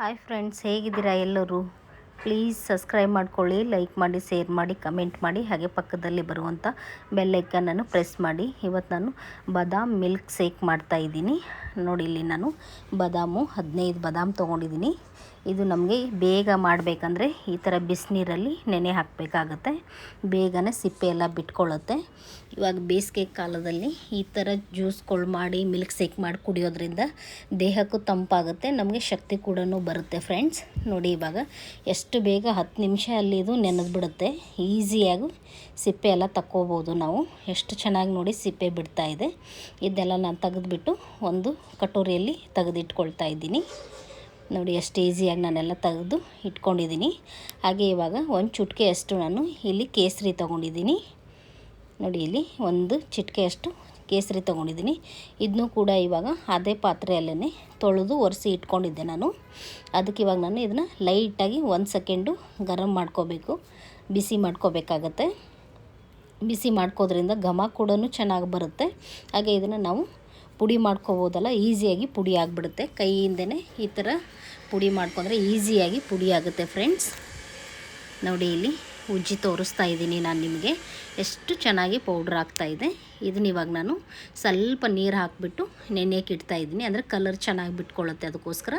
Hi friends ಹೇಗಿದ್ದೀರಾ ಎಲ್ಲರೂ? Please subscribe ಮಾಡ್ಕೊಳ್ಳಿ ಲೈಕ್ ಮಾಡಿ ಶೇರ್ ಮಾಡಿ ಕಮೆಂಟ್ ಮಾಡಿ, ಹಾಗೆ ಪಕ್ಕದಲ್ಲಿ ಬರುವಂಥ ಬೆಲ್ಲೈಕನನ್ನು ಪ್ರೆಸ್ ಮಾಡಿ. ಇವತ್ತು ನಾನು ಬಾದಾಮ್ ಮಿಲ್ಕ್ ಶೇಕ್ ಮಾಡ್ತಾ ಇದ್ದೀನಿ. ನೋಡಿ ಇಲ್ಲಿ ನಾನು ಬಾದಾಮು, ಹದಿನೈದು ಬಾದಾಮ್ ತೊಗೊಂಡಿದ್ದೀನಿ. ಇದು ನಮಗೆ ಬೇಗ ಮಾಡಬೇಕಂದ್ರೆ ಈ ಥರ ಬಿಸಿನೀರಲ್ಲಿ ನೆನೆ ಹಾಕಬೇಕಾಗತ್ತೆ. ಬೇಗನೆ ಸಿಪ್ಪೆ ಎಲ್ಲ ಬಿಟ್ಕೊಳ್ಳುತ್ತೆ. ಇವಾಗ ಬೇಸಿಗೆ ಕಾಲದಲ್ಲಿ ಈ ಥರ ಜ್ಯೂಸ್ಗಳು ಮಾಡಿ, ಮಿಲ್ಕ್ ಶೇಕ್ ಮಾಡಿ ಕುಡಿಯೋದ್ರಿಂದ ದೇಹಕ್ಕೂ ತಂಪಾಗುತ್ತೆ, ನಮಗೆ ಶಕ್ತಿ ಕೂಡ ಬರುತ್ತೆ ಫ್ರೆಂಡ್ಸ್. ನೋಡಿ ಇವಾಗ ಎಷ್ಟು ಬೇಗ ಹತ್ತು ನಿಮಿಷ ಅಲ್ಲಿ ಇದು ನೆನೆದು ಬಿಡುತ್ತೆ. ಈಸಿಯಾಗಿ ಸಿಪ್ಪೆ ಎಲ್ಲ ತಕ್ಕೋಬೋದು ನಾವು. ಎಷ್ಟು ಚೆನ್ನಾಗಿ ನೋಡಿ ಸಿಪ್ಪೆ ಬಿಡ್ತಾ ಇದೆ. ಇದೆಲ್ಲ ನಾನು ತೆಗೆದುಬಿಟ್ಟು ಒಂದು ಕಟೋರಿಯಲ್ಲಿ ತೆಗೆದಿಟ್ಕೊಳ್ತಾ ಇದ್ದೀನಿ. ನೋಡಿ ಎಷ್ಟು ಈಸಿಯಾಗಿ ನಾನೆಲ್ಲ ತೆಗೆದು ಇಟ್ಕೊಂಡಿದ್ದೀನಿ. ಹಾಗೆ ಇವಾಗ ಒಂದು ಚುಟ್ಕೆಯಷ್ಟು ನಾನು ಇಲ್ಲಿ ಕೇಸರಿ ತೊಗೊಂಡಿದ್ದೀನಿ. ನೋಡಿ, ಇಲ್ಲಿ ಒಂದು ಚಿಟಿಕೆಯಷ್ಟು ಕೇಸರಿ ತೊಗೊಂಡಿದ್ದೀನಿ. ಇದನ್ನು ಕೂಡ ಇವಾಗ ಅದೇ ಪಾತ್ರೆಯಲ್ಲೇ ತೊಳೆದು ಒರೆಸಿ ಇಟ್ಕೊಂಡಿದ್ದೆ ನಾನು. ಅದಕ್ಕೆ ಇವಾಗ ನಾನು ಇದನ್ನು ಲೈಟಾಗಿ ಒಂದು ಸೆಕೆಂಡು ಗರಂ ಮಾಡ್ಕೋಬೇಕು. ಬಿಸಿ ಮಾಡ್ಕೋಬೇಕಾಗತ್ತೆ. ಬಿಸಿ ಮಾಡ್ಕೋದ್ರಿಂದ ಘಮ ಕೂಡ ಚೆನ್ನಾಗಿ ಬರುತ್ತೆ. ಹಾಗೆ ಇದನ್ನು ನಾವು ಪುಡಿ ಮಾಡ್ಕೋಬೋದಲ್ಲ, ಈಸಿಯಾಗಿ ಪುಡಿ ಆಗಿಬಿಡುತ್ತೆ. ಕೈಯಿಂದನೇ ಈ ಥರ ಪುಡಿ ಮಾಡ್ಕೊಂಡ್ರೆ ಈಸಿಯಾಗಿ ಪುಡಿ ಆಗುತ್ತೆ ಫ್ರೆಂಡ್ಸ್. ನೋಡಿ ಇಲ್ಲಿ ಉಜ್ಜಿ ತೋರಿಸ್ತಾ ಇದ್ದೀನಿ ನಾನು ನಿಮಗೆ. ಎಷ್ಟು ಚೆನ್ನಾಗಿ ಪೌಡ್ರ್ ಆಗ್ತಾಯಿದೆ ಇದನ್ನ ಇವಾಗ ನಾನು ಸ್ವಲ್ಪ ನೀರು ಹಾಕಿಬಿಟ್ಟು ನೆನೆಯಕ್ಕೆ ಇಡ್ತಾ ಇದ್ದೀನಿ. ಅಂದರೆ ಕಲರ್ ಚೆನ್ನಾಗಿ ಬಿಟ್ಕೊಳ್ಳುತ್ತೆ ಅದಕ್ಕೋಸ್ಕರ.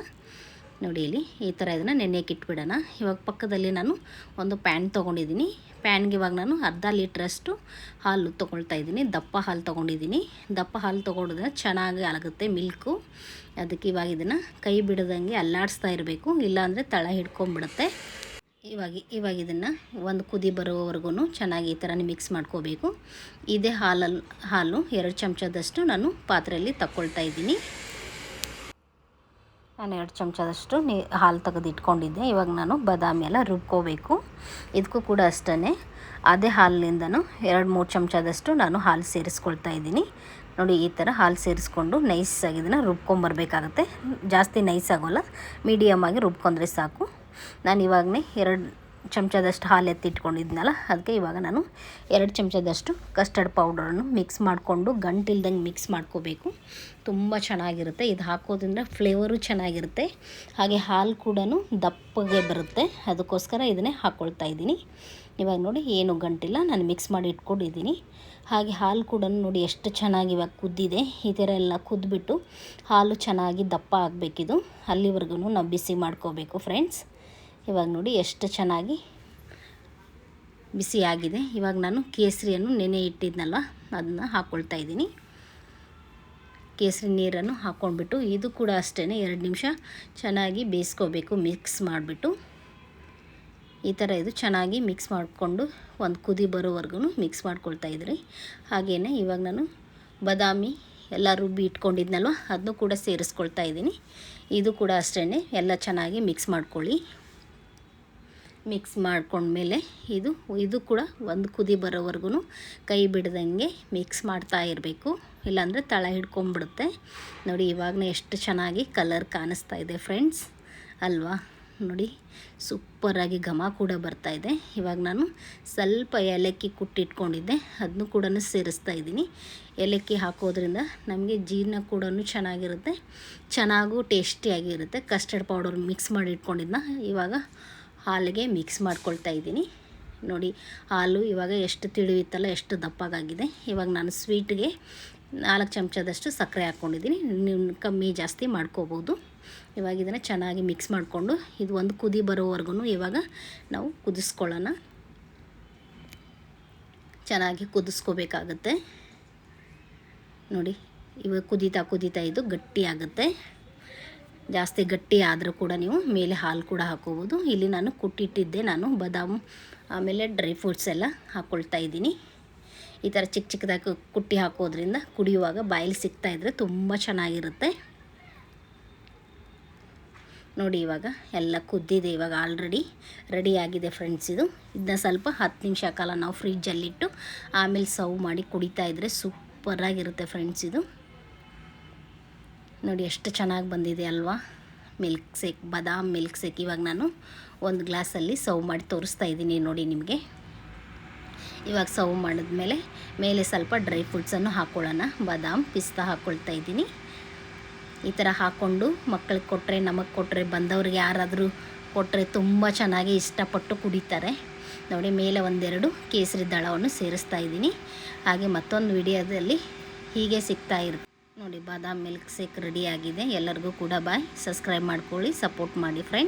ನೋಡಿ ಇಲ್ಲಿ ಈ ಥರ ಇದನ್ನು ನೆನೆಯಕ್ಕೆ ಇಟ್ಬಿಡೋಣ ಇವಾಗ ಪಕ್ಕದಲ್ಲಿ ನಾನು ಒಂದು ಪ್ಯಾನ್ ತೊಗೊಂಡಿದ್ದೀನಿ. ಪ್ಯಾನ್ಗೆ ಇವಾಗ ನಾನು ಅರ್ಧ ಲೀಟ್ರಷ್ಟು ಹಾಲು ತೊಗೊಳ್ತಾ ಇದ್ದೀನಿ. ದಪ್ಪ ಹಾಲು ತೊಗೊಂಡಿದ್ದೀನಿ. ದಪ್ಪ ಹಾಲು ತೊಗೊಂಡಿದ್ರೆ ಚೆನ್ನಾಗಿ ಆಗುತ್ತೆ ಮಿಲ್ಕು. ಅದಕ್ಕೆ ಇವಾಗ ಇದನ್ನು ಕೈ ಬಿಡದಂಗೆ ಅಲ್ಲಾಡಿಸ್ತಾ ಇರಬೇಕು. ಇಲ್ಲಾಂದರೆ ತಳ ಹಿಡ್ಕೊಂಬಿಡುತ್ತೆ. ಇವಾಗ ಇವಾಗ ಇದನ್ನು ಒಂದು ಕುದಿ ಬರೋವರೆಗೂ ಚೆನ್ನಾಗಿ ಈ ಥರನೇ ಮಿಕ್ಸ್ ಮಾಡ್ಕೋಬೇಕು. ಇದೇ ಹಾಲಲ್ಲಿ ಹಾಲು ಎರಡು ಚಮಚದಷ್ಟು ನಾನು ಪಾತ್ರೆಯಲ್ಲಿ ತಗೊಳ್ತಾ ಇದ್ದೀನಿ. ನಾನು ಎರಡು ಚಮಚದಷ್ಟು ನೀ ಹಾಲು ತೆಗೆದು ಇಟ್ಕೊಂಡಿದ್ದೆ ಇವಾಗ ನಾನು ಬಾದಾಮಿ ಎಲ್ಲ ರುಬ್ಕೋಬೇಕು. ಇದಕ್ಕೂ ಕೂಡ ಅಷ್ಟೇ ಅದೇ ಹಾಲಿನಿಂದನೂ ಎರಡು ಮೂರು ಚಮಚದಷ್ಟು ನಾನು ಹಾಲು ಸೇರಿಸ್ಕೊಳ್ತಾ ಇದ್ದೀನಿ. ನೋಡಿ, ಈ ಥರ ಹಾಲು ಸೇರಿಸ್ಕೊಂಡು ನೈಸಾಗಿ ಇದನ್ನು ರುಬ್ಕೊಂಬರ್ಬೇಕಾಗತ್ತೆ. ಜಾಸ್ತಿ ನೈಸ್ ಆಗೋಲ್ಲ ಮೀಡಿಯಮ್ ಆಗಿ ರುಬ್ಕೊಂಡ್ರೆ ಸಾಕು. ನಾನು ಇವಾಗಲೇ ಎರಡು ಚಮಚದಷ್ಟು ಹಾಲು ಎತ್ತಿಟ್ಕೊಂಡಿದ್ನಲ್ಲ, ಅದಕ್ಕೆ ಇವಾಗ ನಾನು ಎರಡು ಚಮಚದಷ್ಟು ಕಸ್ಟರ್ಡ್ ಪೌಡರನ್ನು ಮಿಕ್ಸ್ ಮಾಡಿಕೊಂಡು ಗಂಟಿಲ್ದಂಗೆ ಮಿಕ್ಸ್ ಮಾಡ್ಕೋಬೇಕು. ತುಂಬ ಚೆನ್ನಾಗಿರುತ್ತೆ. ಇದು ಹಾಕೋದ್ರಿಂದ ಫ್ಲೇವರು ಚೆನ್ನಾಗಿರುತ್ತೆ. ಹಾಗೆ ಹಾಲು ಕೂಡ ದಪ್ಪಗೆ ಬರುತ್ತೆ. ಅದಕ್ಕೋಸ್ಕರ ಇದನ್ನೇ ಹಾಕ್ಕೊಳ್ತಾ ಇದ್ದೀನಿ. ಇವಾಗ ನೋಡಿ, ಏನು ಗಂಟಿಲ್ಲ, ನಾನು ಮಿಕ್ಸ್ ಮಾಡಿ ಇಟ್ಕೊಂಡಿದ್ದೀನಿ. ಹಾಗೆ ಹಾಲು ಕೂಡ ನೋಡಿ ಎಷ್ಟು ಚೆನ್ನಾಗಿ ಇವಾಗ ಕುದ್ದಿದೆ. ಈ ಥರ ಎಲ್ಲ ಕುದ್ಬಿಟ್ಟು ಹಾಲು ಚೆನ್ನಾಗಿ ದಪ್ಪ ಆಗಬೇಕಿದು. ಅಲ್ಲಿವರೆಗೂ ನಾವು ಬಿಸಿ ಮಾಡ್ಕೋಬೇಕು ಫ್ರೆಂಡ್ಸ್ ಇವಾಗ ನೋಡಿ ಎಷ್ಟು ಚೆನ್ನಾಗಿ ಬಿಸಿ ಆಗಿದೆ ಇವಾಗ ನಾನು ಕೇಸರಿಯನ್ನು ನೆನೆ ಇಟ್ಟಿದ್ನಲ್ಲ ಅದನ್ನು ಹಾಕ್ಕೊಳ್ತಾ ಇದ್ದೀನಿ. ಕೇಸರಿ ನೀರನ್ನು ಹಾಕ್ಕೊಂಡ್ಬಿಟ್ಟು ಇದು ಕೂಡ ಅಷ್ಟೇ ಎರಡು ನಿಮಿಷ ಚೆನ್ನಾಗಿ ಬೇಯಿಸ್ಕೋಬೇಕು, ಮಿಕ್ಸ್ ಮಾಡಿಬಿಟ್ಟು. ಈ ಥರ ಇದು ಚೆನ್ನಾಗಿ ಮಿಕ್ಸ್ ಮಾಡಿಕೊಂಡು ಒಂದು ಕುದಿ ಬರೋವರೆಗೂ ಮಿಕ್ಸ್ ಮಾಡ್ಕೊಳ್ತಾ ಇದ್ರಿ. ಹಾಗೆಯೇ ಇವಾಗ ನಾನು ಬಾದಾಮಿ ಎಲ್ಲ ರುಬ್ಬಿ ಇಟ್ಕೊಂಡಿದ್ನಲ್ವ? ಅದನ್ನು ಕೂಡ ಸೇರಿಸ್ಕೊಳ್ತಾ ಇದ್ದೀನಿ. ಇದು ಕೂಡ ಅಷ್ಟೇ ಎಲ್ಲ ಚೆನ್ನಾಗಿ ಮಿಕ್ಸ್ ಮಾಡ್ಕೊಳ್ಳಿ. ಮಿಕ್ಸ್ ಮಾಡ್ಕೊಂಡ್ಮೇಲೆ ಇದು ಇದು ಕೂಡ ಒಂದು ಕುದಿ ಬರೋವರೆಗೂ ಕೈ ಬಿಡ್ದಂಗೆ ಮಿಕ್ಸ್ ಮಾಡ್ತಾ ಇರಬೇಕು. ಇಲ್ಲಾಂದರೆ ತಳ ಹಿಡ್ಕೊಂಬಿಡುತ್ತೆ. ನೋಡಿ, ಇವಾಗನೇ ಎಷ್ಟು ಚೆನ್ನಾಗಿ ಕಲರ್ ಕಾಣಿಸ್ತಾ ಇದೆ ಫ್ರೆಂಡ್ಸ್ ಅಲ್ವಾ? ನೋಡಿ, ಸೂಪರಾಗಿ ಘಮ ಕೂಡ ಬರ್ತಾ ಇದೆ. ಇವಾಗ ನಾನು ಸ್ವಲ್ಪ ಏಲಕ್ಕಿ ಕುಟ್ಟಿಟ್ಕೊಂಡಿದ್ದೆ. ಅದನ್ನು ಕೂಡ ಸೇರಿಸ್ತಾ ಇದ್ದೀನಿ. ಏಲಕ್ಕಿ ಹಾಕೋದ್ರಿಂದ ನಮಗೆ ಜೀರ್ಣ ಕೂಡ ಚೆನ್ನಾಗಿರುತ್ತೆ. ಚೆನ್ನಾಗೂ ಟೇಸ್ಟಿಯಾಗಿರುತ್ತೆ ಕಸ್ಟರ್ಡ್ ಪೌಡರ್ ಮಿಕ್ಸ್ ಮಾಡಿ ಇಟ್ಕೊಂಡಿದ್ನ ಇವಾಗ ಹಾಲಿಗೆ ಮಿಕ್ಸ್ ಮಾಡ್ಕೊಳ್ತಾ ಇದ್ದೀನಿ. ನೋಡಿ, ಹಾಲು ಇವಾಗ ಎಷ್ಟು ತಿಳಿಯುತ್ತಲ್ಲ ಎಷ್ಟು ದಪ್ಪಗಾಗಿದೆ. ಇವಾಗ ನಾನು ಸ್ವೀಟ್ಗೆ ನಾಲ್ಕು ಚಮಚದಷ್ಟು ಸಕ್ಕರೆ ಹಾಕ್ಕೊಂಡಿದ್ದೀನಿ. ನೀವು ಕಮ್ಮಿ ಜಾಸ್ತಿ ಮಾಡ್ಕೋಬೋದು. ಇವಾಗ ಇದನ್ನು ಚೆನ್ನಾಗಿ ಮಿಕ್ಸ್ ಮಾಡಿಕೊಂಡು, ಇದು ಒಂದು ಕುದಿ ಬರೋವರೆಗೂ ಇವಾಗ ನಾವು ಕುದಿಸ್ಕೊಳ್ಳೋಣ. ಚೆನ್ನಾಗಿ ಕುದಿಸ್ಕೋಬೇಕಾಗತ್ತೆ. ನೋಡಿ, ಇವಾಗ ಕುದೀತಾ ಕುದೀತಾ ಇದು ಗಟ್ಟಿ ಆಗುತ್ತೆ. ಜಾಸ್ತಿ ಗಟ್ಟಿ ಆದರೂ ಕೂಡ ನೀವು ಮೇಲೆ ಹಾಲು ಕೂಡ ಹಾಕೋಬೋದು. ಇಲ್ಲಿ ನಾನು ಕುಟ್ಟಿಟ್ಟಿದ್ದೆ. ನಾನು ಬಾದಾಮ್, ಆಮೇಲೆ ಡ್ರೈ ಫ್ರೂಟ್ಸ್ ಎಲ್ಲ ಹಾಕ್ಕೊಳ್ತಾ ಇದ್ದೀನಿ. ಈ ಥರ ಚಿಕ್ಕ ಚಿಕ್ಕದಾಗಿ ಕುಟ್ಟಿ ಹಾಕೋದ್ರಿಂದ ಕುಡಿಯುವಾಗ ಬಾಯಲ್ಲಿ ಸಿಗ್ತಾಯಿದ್ರೆ ತುಂಬ ಚೆನ್ನಾಗಿರುತ್ತೆ. ನೋಡಿ ಇವಾಗ ಎಲ್ಲ ಕುದ್ದಿದೆ ಇವಾಗ ಆಲ್ರೆಡಿ ರೆಡಿ ಆಗಿದೆ ಫ್ರೆಂಡ್ಸ್ ಇದು. ಇದನ್ನ ಸ್ವಲ್ಪ ಹತ್ತು ನಿಮಿಷ ಕಾಲ ನಾವು ಫ್ರಿಜ್ಜಲ್ಲಿಟ್ಟು ಆಮೇಲೆ ಸರ್ವ್ ಮಾಡಿ ಕುಡಿತಾ ಇದ್ದರೆ ಸೂಪರಾಗಿರುತ್ತೆ ಫ್ರೆಂಡ್ಸ್ ಇದು. ನೋಡಿ, ಎಷ್ಟು ಚೆನ್ನಾಗಿ ಬಂದಿದೆ ಅಲ್ವಾ? ಮಿಲ್ಕ್ ಸೇಕ್ ಬಾದಾಮ್ ಮಿಲ್ಕ್ ಸೇಕ್ ಇವಾಗ ನಾನು ಒಂದು ಗ್ಲಾಸಲ್ಲಿ ಸರ್ವ್ ಮಾಡಿ ತೋರಿಸ್ತಾ ಇದ್ದೀನಿ ನೋಡಿ ನಿಮಗೆ. ಇವಾಗ ಸರ್ವ್ ಮಾಡಿದ್ಮೇಲೆ ಮೇಲೆ ಸ್ವಲ್ಪ ಡ್ರೈ ಫ್ರೂಟ್ಸನ್ನು ಹಾಕ್ಕೊಳ್ಳೋಣ ಬಾದಾಮ್ ಪಿಸ್ತಾ ಹಾಕ್ಕೊಳ್ತಾ ಇದ್ದೀನಿ. ಈ ಥರ ಹಾಕ್ಕೊಂಡು ಮಕ್ಕಳಿಗೆ ಕೊಟ್ಟರೆ ನಮಗೆ ಕೊಟ್ಟರೆ ಬಂದವ್ರಿಗೆ ಯಾರಾದರೂ ಕೊಟ್ಟರೆ ತುಂಬ ಚೆನ್ನಾಗಿ ಇಷ್ಟಪಟ್ಟು ಕುಡಿತಾರೆ. ನೋಡಿ, ಮೇಲೆ ಒಂದೆರಡು ಕೇಸರಿ ದಳವನ್ನು ಸೇರಿಸ್ತಾ ಇದ್ದೀನಿ. ಹಾಗೆ ಮತ್ತೊಂದು ವಿಡಿಯೋದಲ್ಲಿ ಹೀಗೆ ಸಿಗ್ತಾ ಇರುತ್ತೆ ನೋಡಿ ಬಾದಾಮ್ ಮಿಲ್ಕ್ ಶೇಕ್ ರೆಡಿ ಆಗಿದೆ. ಎಲ್ಲರಿಗೂ ಕೂಡ ಬಾಯ್. ಸಬ್ಸ್ಕ್ರೈಬ್ ಮಾಡ್ಕೊಳ್ಳಿ ಸಪೋರ್ಟ್ ಮಾಡಿ ಫ್ರೆಂಡ್